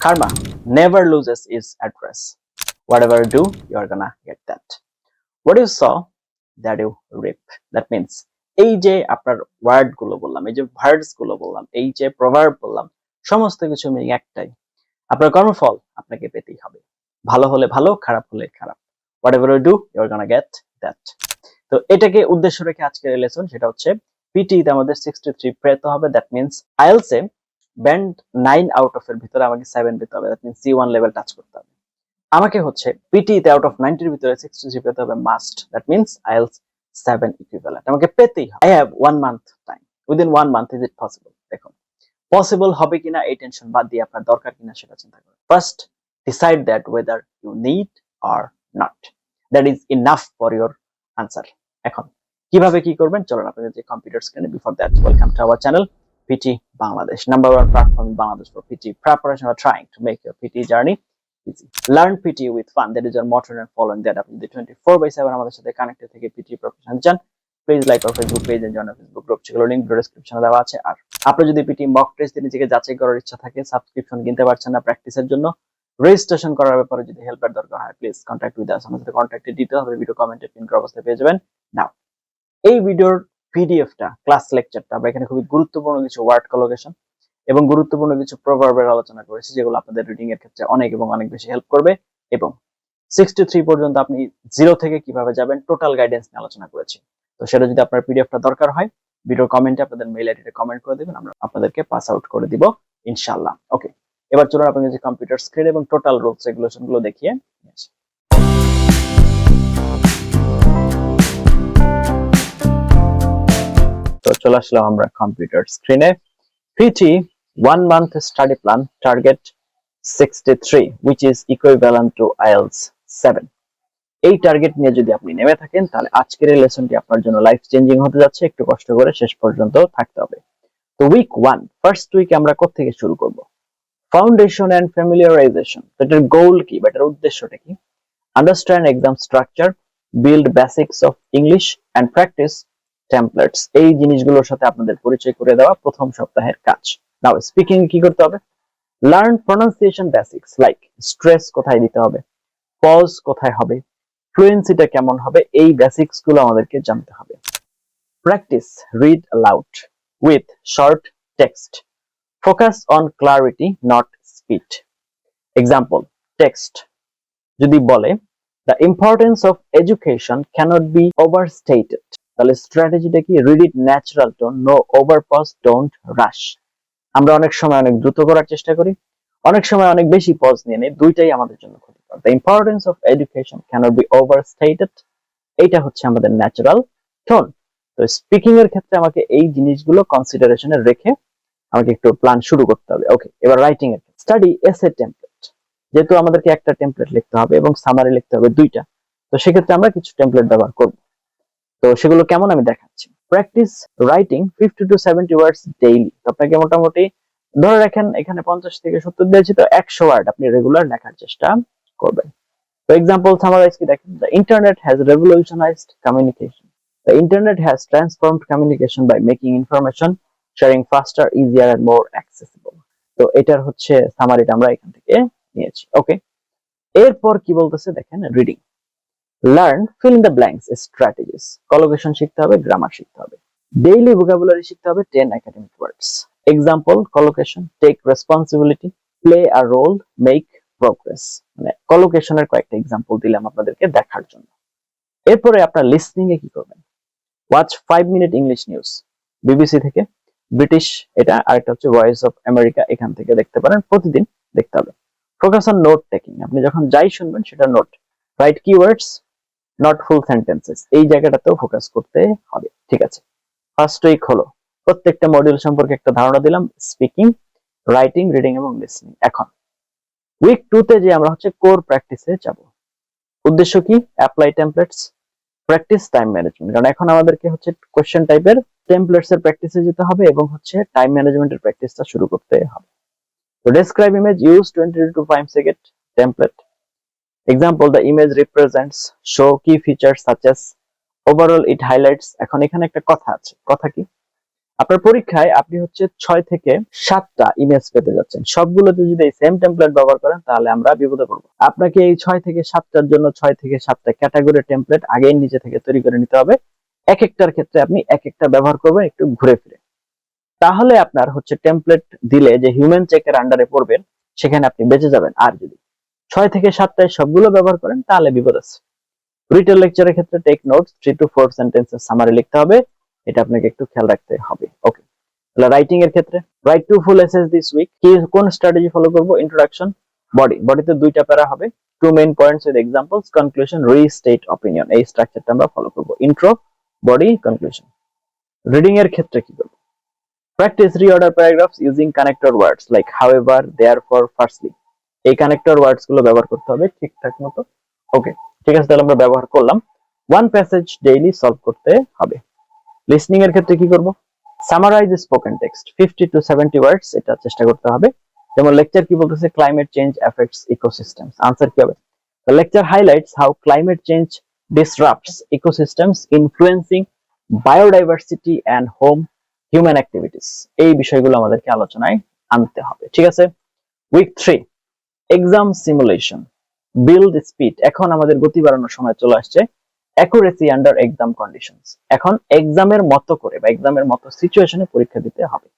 Karma never loses its address. Whatever you do, you are gonna get that. What you sow, that you reap. That means এই যে আপনার ওয়ার্ডগুলো বললাম এই যে ভার্ডসগুলো বললাম এই যে প্রভার্ব বললাম সমস্ত কিছু মিনিং একটাই আপনার কর্মফল আপনাকে পেতেই হবে ভালো হলে ভালো খারাপ হলে খারাপ whatever do you gonna get that তো এটাকে উদ্দেশ্য রেখে আজকের লেসন সেটা হচ্ছে পিটি তে আমাদের সিক্সটি থ্রি পেতে হবে দ্যাট মিনস আইএলসে ব্যান্ড নাইন আউট অফ এর ভিতরে আমাকে সেভেন পেতে হবে। That means C one level touch করতে হবে। আমাকে হচ্ছে পিটি তে আউট অফ নাইনটির ভিতরে সিক্সটি থ্রি পেতে হবে must that means IELTS seven equivalent আমাকে পেতেই হবে। I have one month time within one month is it possible দেখুন। পসিবল হবে কিনা এই টেনশন বাদ দিয়ে আপনার দরকার কিনা সেটা চিন্তা করুন। First decide that whether you need or not that is enough for your answer এখন, কীভাবে কি করবেন? চলুন আপনাদের যে কম্পিউটার স্ক্রিনে before that welcome to our channel PT Bangladesh. Number one platform in Bangladesh for PT preparation or trying to make your PT journey easy. Learn PT with fun. That is your motto and following that up আপনি যদি 24 by 7 আমাদের সাথে connected থেকে PT profession চান please like our Facebook page and join Facebook group সেগুলো link ডেসক্রিপশনে দেওয়া আছে। আর আপনি যদি পিটি মক টেস্ট নিজেকে যাচাই করার ইচ্ছা থাকে সাবস্ক্রিপশন কিনতে পারছেন না প্র্যাকটিসের জন্য রেজিস্ট্রেশন করার ব্যাপারে যদি হেল্পের দরকার হয় প্লিজ কন্ট্যাক্ট উইথ আস আমাদের কন্ট্যাক্টে দিতে হবে ভিডিও কমেন্টে পিন করা অবস্থায় পেয়ে যাবেন। নাও এই ভিডিওর পিডিএফটা ক্লাস লেকচারটা আমরা এখানে খুবই গুরুত্বপূর্ণ কিছু ওয়ার্ড কলোকেশন এবং গুরুত্বপূর্ণ কিছু প্রভাবের আলোচনা করেছি, যেগুলো আপনাদের রিডিং এর ক্ষেত্রে অনেক এবং অনেক বেশি হেল্প করবে এবং সিক্সটি থ্রি পর্যন্ত আপনি জিরো থেকে কীভাবে যাবেন টোটাল গাইডেন্স নিয়ে আলোচনা করেছি। তো সেটা যদি আপনার পিডিএফটা দরকার হয় ভিডিওর কমেন্টে আপনাদের মেইল আইডিতে কমেন্ট করে দেবেন, আমরা আপনাদেরকে পাস আউট করে দিব, ইনশাআল্লাহ। ওকে এবার চলুন আপনাদের যে কম্পিউটার স্ক্রিন এবং টোটাল রুলস রেগুলেশনগুলো দেখিয়ে চলে আসলাম আমরা কম্পিউটার স্ক্রিনে PT one month study plan target sixty three which is equivalent to IELTS seven এই টার্গেট নিয়ে যদি আপনি নেমে থাকেন, তাহলে আজকের এই লেসনটি আপনার জন্য লাইফ চেঞ্জিং হতে যাচ্ছে, একটু কষ্ট করে শেষ পর্যন্ত থাকতে হবে। তো উইক ওয়ান ফার্স্ট উইকে আমরা কোথেকে শুরু করব? ফাউন্ডেশন এন্ড ফ্যামিলিয়ারাইজেশন এটার গোল কি বা এটার উদ্দেশ্যটা কি? Understand exam structure build basics of English and practice templates এই জিনিসগুলোর সাথে আপনাদের পরিচয় করে দেওয়া প্রথম সপ্তাহের কাজ। নাও স্পিকিং কি করতে হবে? Learn pronunciation basics like stress কোথায় দিতে হবে পজ কোথায় হবে ফ্লুয়েন্সিটা কেমন হবে, এই বেসিক্সগুলো আমাদেরকে জানতে হবে। Practice read aloud with short text focus on clarity not speed example text যদি বলে the importance of education cannot be overstated তাহলে স্ট্র্যাটেজিটা কি? Read it natural tone no overpause don't rush আমরা অনেক সময় অনেক দ্রুত করার চেষ্টা করি, অনেক সময় অনেক বেশি পজ নিয়ে নেই, দুইটাই আমাদের জন্য ক্ষতিকর। The importance of education cannot be overstated এইটা হচ্ছে আমাদের ন্যাচারাল টোন তো স্পিকিং এর ক্ষেত্রে আমাকে এই জিনিসগুলো কনসিডারেশনে রেখে আমাকে একটু প্ল্যান শুরু করতে হবে। ওকে এবার রাইটিং এর স্টাডি এসে টেমপ্লেট যেহেতু আমাদেরকে একটা টেমপ্লেট লিখতে হবে এবং সামারি লিখতে হবে দুইটা, তো সেক্ষেত্রে আমরা কিছু টেমপ্লেট ব্যবহার করব। তো সেগুলো কেমন আমি দেখাচ্ছি। Practice writing fifty to seventy words daily আপনাকে মোটামুটি ধরে রাখেন, এখানে পঞ্চাশ থেকে সত্তর দিয়েছি তো একশো ওয়ার্ড আপনি রেগুলার লেখার চেষ্টা করবেন। তো এক্সাম্পল সামারাইজ কি দেখেন? The internet has revolutionised communication the internet has transformed communication by making information sharing faster easier and more accessible তো এটার হচ্ছে সামারিটা আমরা এখান থেকে নিয়েছি। ওকে এরপর কি বলতেছে? দেখেন reading learn fill in the blanks strategies collocation শিখতে হবে গ্রামার শিখতে হবে। ডেইলি ভোকাবুলারি শিখতে হবে ten academic words example collocation take responsibility play a role make progress মানে কলোকেশনের কয়েকটা এক্সাম্পল দিলাম আপনাদেরকে দেখার জন্য। এরপরে আপনার লিসনিং এ কি করবেন? Watch five minute English news BBC থেকে ব্রিটিশ এটা আরেকটা হচ্ছে ভয়েস অফ আমেরিকা এখান থেকে দেখতে পারেন, প্রতিদিন দেখতে হবে। ফোকাস অন নোট টেকিং আপনি যখন যাই শুনবেন সেটা note write keywords not full sentences এই জায়গাটাতেও ফোকাস করতে হবে, ঠিক আছে? ফার্স্ট উইক হলো, প্রত্যেকটা মডিউল সম্পর্কে একটা ধারণা দিলাম স্পিকিং রাইটিং রিডিং এবং লিসনিং এখন উইক টু তে যে আমরা হচ্ছে কোর প্র্যাকটিসে যাব, উদ্দেশ্য কি? Apply templates practice time management কারণ এখন আমাদেরকে হচ্ছে কোশ্চেন টাইপের টেমপ্লেটস এর প্র্যাকটিসে যেতে হবে এবং হচ্ছে টাইম ম্যানেজমেন্টের প্র্যাকটিসটা শুরু করতে হবে। তো describe image use 20 to 5 second template example, the image represents, show key features such as, overall it highlights, এখন এখানে একটা কথা আছে। কথা কি? আপনার পরীক্ষায় আপনি হচ্ছে ছয় থেকে সাতটা ইমেজ পেতে যাচ্ছেন। সবগুলোতে যদি এই সেম টেমপ্লেট ব্যবহার করেন, তাহলে আমরা বিপদে পড়ব। আপনাকে এই ছয় থেকে সাতটার জন্য ছয় থেকে সাতটা ক্যাটাগরি টেমপ্লেট আগেই নিজে থেকে তৈরি করে নিতে হবে। এক একটার ক্ষেত্রে আপনি এক একটা ব্যবহার করবেন, একটু ঘুরে ফিরে। তাহলে আপনার হচ্ছে টেমপ্লেট দিলে যে হিউম্যান চেকের আন্ডারে পড়বেন, সেখানে আপনি বেঁচে যাবেন। আর যদি ছয় থেকে সাতটায় সবগুলো ব্যবহার করেন, তাহলে বিপদ আছে। রিটেল লেকচারের ক্ষেত্রে take notes three to four সেন্টেন্সের সামারি লিখতে হবে, এটা আপনাকে একটু খেয়াল রাখতে হবে। ওকে তাহলে রাইটিং এর ক্ষেত্রে write two full essays this week কি, কোন স্ট্র্যাটেজি ফলো করব? ইন্ট্রোডাকশন বডি বডিতে দুইটা প্যারা হবে। Two main points with examples conclusion restate opinion এই স্ট্রাকচারটা আমরা ফলো করব। ইন্ট্রো বডি কনক্লুশন রিডিং এর ক্ষেত্রে কি করব? Practice reorder paragraphs using connector words like however therefore firstly এই কানেক্টর ওয়ার্ডসগুলো ব্যবহার করতে হবে ঠিকঠাক মতো। ওকে ঠিক আছে, তাহলে আমরা ব্যবহার করলাম। ওয়ান প্যাসেজ ডেইলি সলভ করতে হবে। লিসনিং এর ক্ষেত্রে কি করব? Summarise spoken text 50 to 70 words এটা চেষ্টা করতে হবে। যেমন লেকচার কি বলতেছে? Climate change effects ecosystems answer কি হবে? Lecture highlights how climate change disrupts ecosystems, influencing biodiversity and home human activities এই বিষয়গুলো আমাদেরকে আলোচনায় আনতে হবে। ঠিক আছে? Week three exam simulation build speed এখন আমাদের গতি বাড়ানোর সময় চলে আসছে। অ্যাকুরেসি আন্ডার এক্সাম কন্ডিশনস এখন এক্সামের মতো করে বা এক্সামের মতো সিচুয়েশনে পরীক্ষা দিতে হবে।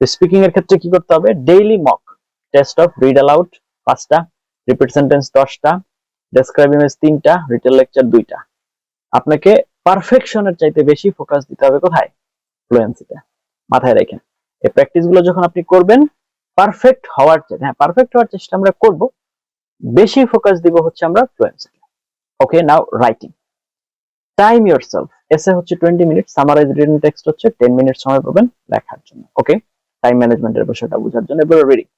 স্পিকিং এর ক্ষেত্রে কি করতে হবে? Daily mock test of read aloud পাঁচটা রিপিট সেন্টেন্স দশটা ডেসক্রাইব ইমেজ তিনটা রিটেল লেকচার দুইটা। আপনাকে পারফেকশনের চাইতে বেশি ফোকাস দিতে হবে কোথায়? ফ্লুয়েন্সিতে মাথায় রাখেন। এই প্র্যাকটিসগুলো যখন আপনি করবেন পারফেক্ট হওয়ার চেষ্টা হ্যাঁ পারফেক্ট হওয়ার চেষ্টা আমরা করব, বেশি ফোকাস দিব হচ্ছে আমরা ফ্লুয়েন্সিতে okay now writing time yourself essay হচ্ছে twenty minute summarise written text হচ্ছে টেন মিনিট সময় পাবেন লেখার জন্য। ওকে টাইম ম্যানেজমেন্টের বিষয়টা বোঝার জন্য এবার reading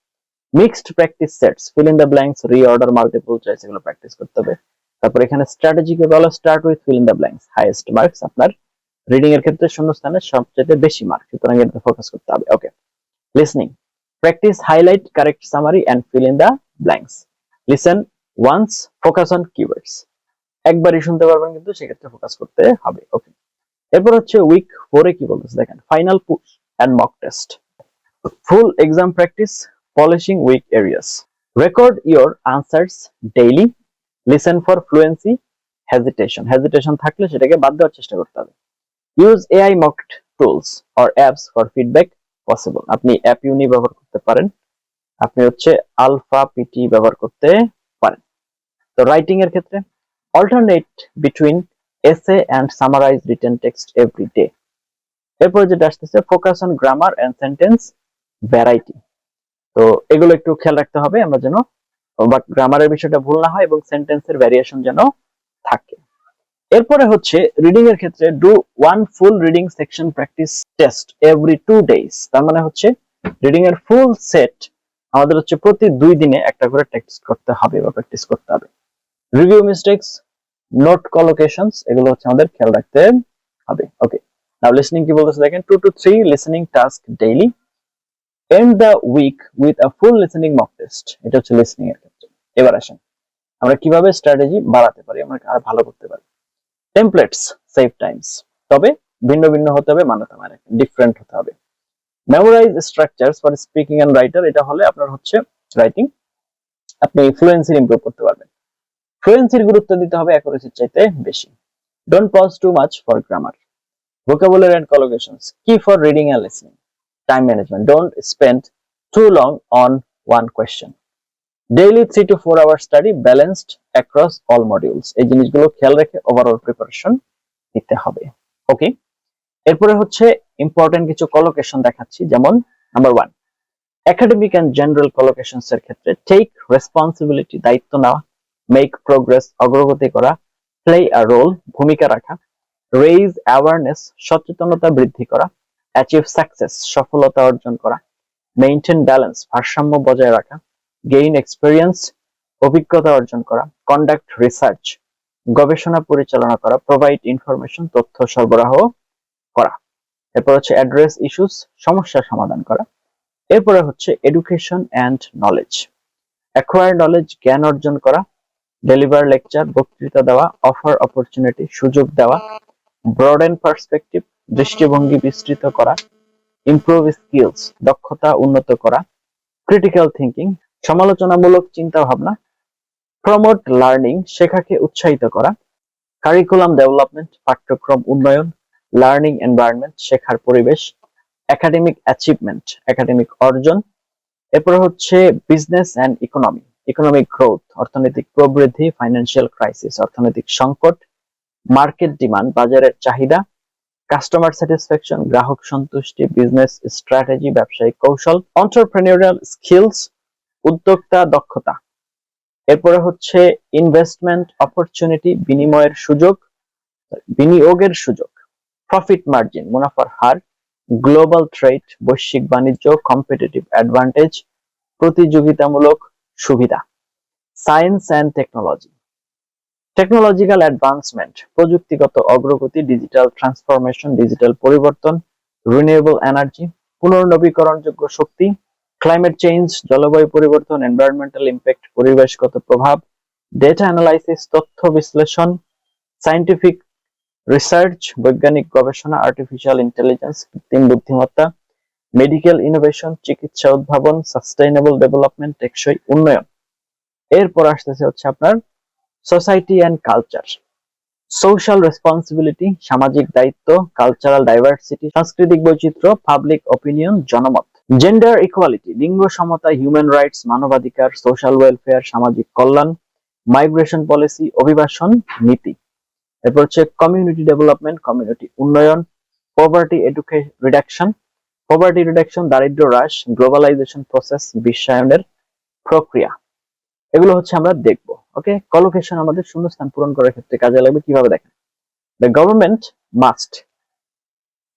mixed practice sets fill in the blanks reorder multiple choice এগুলো প্র্যাকটিস করতে হবে। তারপর এখানে স্ট্র্যাটেজি কে বলা start with fill in the blanks highest marks আপনার রিডিং এর ক্ষেত্রে শূন্যস্থানে সবচেয়ে বেশি মার্ক সুতরাং এটাতে ফোকাস করতে হবে। Okay listening practice highlight correct summary and fill in the blanks listen once focus on keywords একবারই শুনতে পারবেন কিন্তু সেক্ষেত্রে ফোকাস করতে হবে ওকে এরপর হচ্ছে উইক ফোরে কি বলতেছে? দেখেন final push and mock test full exam practice polishing weak areas record your answers daily listen for fluency hesitation. Hesitation থাকলে সেটাকে বাদ দেওয়ার চেষ্টা করতে হবে। Use AI mocked tools or apps for feedback. Possible. আপনি অ্যাপ ইউনি ব্যবহার করতে পারেন। আপনি হচ্ছে আলফা পিটি ব্যবহার করতে পারেন। তো রাইটিং এর ক্ষেত্রে alternate between essay and summarise written text every day এরপর যেটা আসতেছে, focus on grammar and sentence variety. তো এগুলো একটু খেয়াল রাখতে হবে, আমরা যেন বাট গ্রামারের বিষয়টা ভুল না হয় এবং সেন্টেন্সের ভ্যারিয়েশন যেন থাকে এরপরে হচ্ছে রিডিং এর ক্ষেত্রে do one full reading section practice test every two days তার মানে হচ্ছে রিডিং এর ফুল সেট আমাদের হচ্ছে প্রতি দুই দিনে একটা করে টেক্সট করতে হবে বা প্র্যাকটিস করতে হবে। রিভিউ মিস্টেকস নোট কলোকেশনস এগুলো হচ্ছে আমাদের খেয়াল রাখতে হবে। ওকে নাও লিসনিং কি বলতেছে দেখেন? Two to three listening task daily end the week with a full listening mock test এটা হচ্ছে লিসনিং এর ক্ষেত্রে। এবার আসেন, আমরা কীভাবে স্ট্র্যাটেজি বাড়াতে পারি? আমরা আর ভালো করতে পারি। টেমপ্লেটস সেভ টাইমস তবে ভিন্ন ভিন্ন হতে হবে মানাতে মানে ডিফারেন্ট হতে হবে। Memorise structures for speaking and writer এটা হলে আপনার হচ্ছে রাইটিং আপনি ফ্লুয়েন্সি ইমপ্রুভ করতে পারবেন। ফ্লুয়েন্সির গুরুত্ব দিতে হবে অ্যাকুরেসির চাইতে বেশি। Don't pause too much for grammar vocabulary and collocations, key for reading and listening time management. Don't spend too long on one question. Daily three to four hour study balanced across all modules. এই জিনিসগুলো খেয়াল রেখে overall preparation নিতে হবে ওকে এরপরে হচ্ছে important কিছু collocation দেখাচ্ছি, যেমন number one academic and general collocations এর ক্ষেত্রে টেক রেসপন্সিবিলিটি দায়িত্ব নেওয়া মেক প্রোগ্রেস অগ্রগতি করা প্লে আ রোল ভূমিকা রাখা রেইজ অ্যাওয়ারনেস সচেতনতা বৃদ্ধি করা অ্যাচিভ সাকসেস সফলতা অর্জন করা মেইনটেইন ব্যালেন্স ভারসাম্য বজায় রাখা গেইন এক্সপেরিয়েন্স অভিজ্ঞতা অর্জন করা কন্ডাক্ট রিসার্চ গবেষণা পরিচালনা করা প্রোভাইড ইনফরমেশন তথ্য সরবরাহ করা। এরপর হচ্ছে অ্যাড্রেস ইস্যুস সমস্যা সমাধান করা। এরপরে হচ্ছে education and knowledge acquire knowledge জ্ঞান অর্জন করা ডেলিভার লেকচার বক্তৃতা দেওয়া অফার অপরচুনিটি সুযোগ দেওয়া ব্রড এন্ড পার্সপেক্টিভ দৃষ্টিভঙ্গি বিস্তৃত করা ইমপ্রুভ স্কিলস দক্ষতা উন্নত করা ক্রিটিক্যাল থিঙ্কিং সমালোচনামূলক চিন্তা ভাবনা প্রমোট লার্নিং শেখাকে উৎসাহিত করা কারিকুলাম ডেভেলপমেন্ট পাঠ্যক্রম উন্নয়ন লার্নিং এনভায়রনমেন্ট শেখার পরিবেশ একাডেমিক অ্যাচিভমেন্ট একাডেমিক অর্জন। এরপর হচ্ছে business and economy economic growth অর্থনৈতিক প্রবৃদ্ধি ফাইন্যান্সিয়াল ক্রাইসিস অর্থনৈতিক সংকট মার্কেট ডিমান্ড বাজারের চাহিদা কাস্টমার স্যাটিসফ্যাকশন গ্রাহক সন্তুষ্টি বিজনেস স্ট্র্যাটেজি ব্যবসায়িক কৌশল অন্টারপ্রেনিউরিয়াল স্কিলস উদ্যোক্তা দক্ষতা। এরপরে হচ্ছে ইনভেস্টমেন্ট অপরচুনিটি বিনিময়ের সুযোগ, বিনিয়োগের সুযোগ প্রফিট মার্জিন মুনাফার হার গ্লোবাল ট্রেড বৈশ্বিক বাণিজ্য কম্পিটিটিভ অ্যাডভান্টেজ প্রতিযোগিতামূলক সুবিধা science and technology technological advancement প্রযুক্তিগত অগ্রগতি ডিজিটাল ট্রান্সফরমেশন ডিজিটাল পরিবর্তন রিনিউয়েবল এনার্জি পুনর্নবীকরণযোগ্য শক্তি ক্লাইমেট চেঞ্জ জলবায়ু পরিবর্তন এনভায়রনমেন্টাল ইম্প্যাক্ট পরিবেশগত প্রভাব ডেটা অ্যানালাইসিস তথ্য বিশ্লেষণ সায়েন্টিফিক রিসার্চ বৈজ্ঞানিক গবেষণা আর্টিফিশিয়াল ইন্টেলিজেন্স কৃত্রিম বুদ্ধিমত্তা মেডিকেল ইনোভেশন চিকিৎসা উদ্ভাবন সাস্টেইনেবল ডেভেলপমেন্ট টেকসই উন্নয়ন। এরপর আসতেছে হচ্ছে আপনার society and culture social responsibility সামাজিক দায়িত্ব কালচারাল ডাইভার্সিটি সাংস্কৃতিক বৈচিত্র্য পাবলিক অপিনিয়ন জনমত। জেন্ডার ইকুয়ালিটি লিঙ্গ সমতা হিউম্যান রাইটস মানবাধিকার সোশ্যাল ওয়েলফেয়ার সামাজিক কল্যাণ মাইগ্রেশন পলিসি অভিবাসন নীতি। এরপর হচ্ছে কমিউনিটি ডেভেলপমেন্ট কমিউনিটি উন্নয়ন poverty education reduction poverty reduction দারিদ্র হ্রাস গ্লোবালাইজেশন প্রসেস বিশ্বায়নের প্রক্রিয়া। এগুলো হচ্ছে আমরা দেখব, ওকে? কলোকেশন আমাদের শূন্যস্থান পূরণ করার ক্ষেত্রে কাজে লাগবে, কীভাবে দেখেন? দ্য গভর্নমেন্ট মাস্ট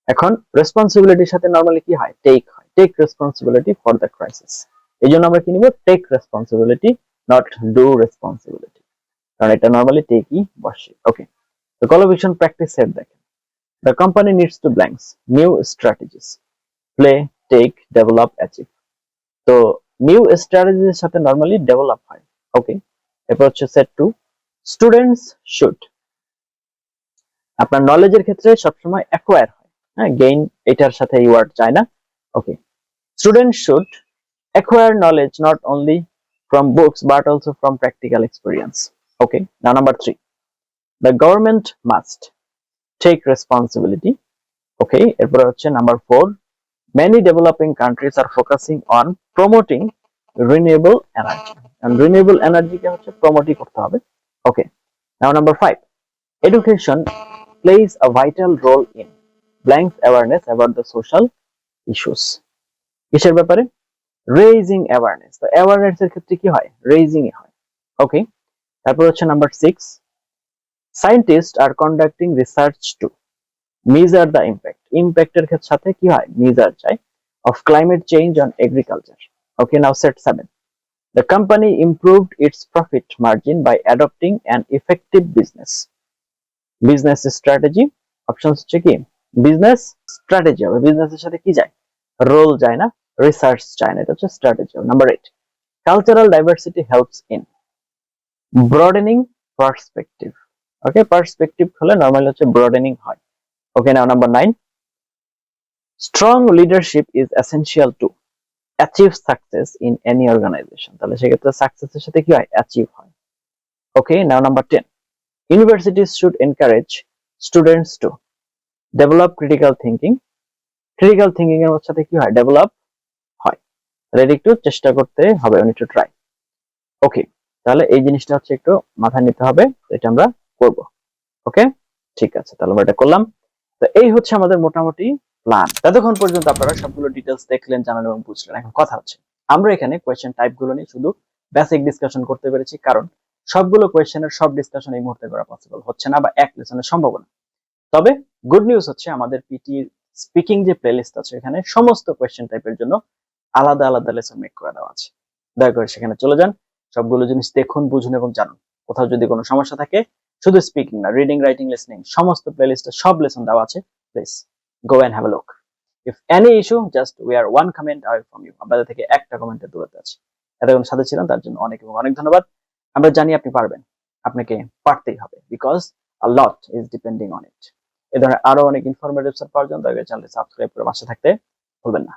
এখন রেসপন্সিবিলিটির সাথে নর্মালি কি হয়? Take take responsibility for the crisis এই জন্য আমরা কি নিব? Take responsibility not do responsibility কারণ এটা নর্মালি টেকই বসে। ওকে তো কলোকেশন প্র্যাকটিস সেট দেখেন। The company needs to blanks new strategies play take develop achieve তো নিউ স্ট্র্যাটেজির সাথে নর্মালি ডেভেলপ হয়। ওকে এরপর হচ্ছে সেট টু স্টুডেন্টস শুড আপনার নলেজের ক্ষেত্রে সবসময় অ্যাকোয়ার হয়। হ্যাঁ গেইন এটার সাথে এই ওয়ার্ড চায় না। ওকে student should acquire knowledge not only from books but also from practical experience okay now number three the government must take responsibility okay এরপরে হচ্ছে number four many developing countries are focusing on promoting renewable energy and renewable energy কে হচ্ছে প্রমোটই করতে হবে okay now number five education plays a vital role in blank awareness about the social issues কিসের ব্যাপারে? Raising awareness তো awareness এর ক্ষেত্রে কি হয়? রেজিং এ হয়। ওকে তারপর হচ্ছে number six scientist are conducting research to measure the impact ইম্প্যাক্টের ক্ষেত্রে সাথে কি হয়? মিজার চায় of climate change on agriculture okay now set seven the company improved its profit margin by adopting an effective business business strategy option হচ্ছে কি? Business strategy হবে বিজনেসের সাথে কি যায়? রোল যায় না। রিসার্চ চায় না এটা হচ্ছে strategy number 8 cultural diversity helps in broadening perspective. Okay perspective হলে নরমালি হচ্ছে ব্রডেনিং হয়। Okay, now number nine. Strong leadership is essential to achieve success in any organization. তাহলে সেক্ষেত্রে সাকসেস এর সাথে কি হয়? অ্যাচিভ হয়। Okay now number ten universities should encourage students to develop critical thinking critical thinking এর সাথে কি হয়? ডেভেলপ তাহলে একটু চেষ্টা করতে হবে উনি টু ট্রাই ওকে তাহলে এই জিনিসটা হচ্ছে একটু মাথায় নিতে হবে, এটা আমরা করব। ওকে ঠিক আছে, তাহলে আমরা এটা করলাম। তো এই হচ্ছে আমাদের মোটামুটি প্ল্যান ততক্ষণ পর্যন্ত আপনারা সবগুলো ডিটেলস দেখলেন, জানালেন এবং বুঝলেন। এখন কথা হচ্ছে, আমরা এখানে কোয়েশ্চেন টাইপগুলো নিয়ে শুধু বেসিক ডিসকাশন করতে পেরেছি, কারণ সবগুলো কোয়েশ্চেনের সব ডিসকাশন এই মুহূর্তে করা পসিবল হচ্ছে না বা এক লেসনের সম্ভাবনা তবে গুড নিউজ হচ্ছে আমাদের পিটি স্পিকিং যে প্লেলিস্ট আছে, এখানে সমস্ত কোয়েশ্চেন টাইপের জন্য আলাদা আলাদা লেসন মেক করে দেওয়া আছে। দয়া করে সেখানে চলে যান, সবগুলো জিনিস দেখুন, বুঝুন এবং জানুন। কোথাও যদি কোনো সমস্যা থাকে, শুধু স্পিকিং না রিডিং রাইটিং লিসনিং সমস্ত প্লেলিস্টে সব লেসন দেওয়া আছে। Please go and have a look if any issue just we are one comment away from you আপনাদের থেকে একটা কমেন্টের দূরত্বে আছে। এতক্ষণ সাথে ছিলাম, তার জন্য অনেক এবং অনেক ধন্যবাদ। আমরা জানি আপনি পারবেন। আপনাকে পারতেই হবে because a lot is depending on it এ ধরনের আরও অনেক ইনফরমেটিভ পাওয়ার জন্য চ্যানেলটি সাবস্ক্রাইব করে পাশে থাকতে ভুলবেন না।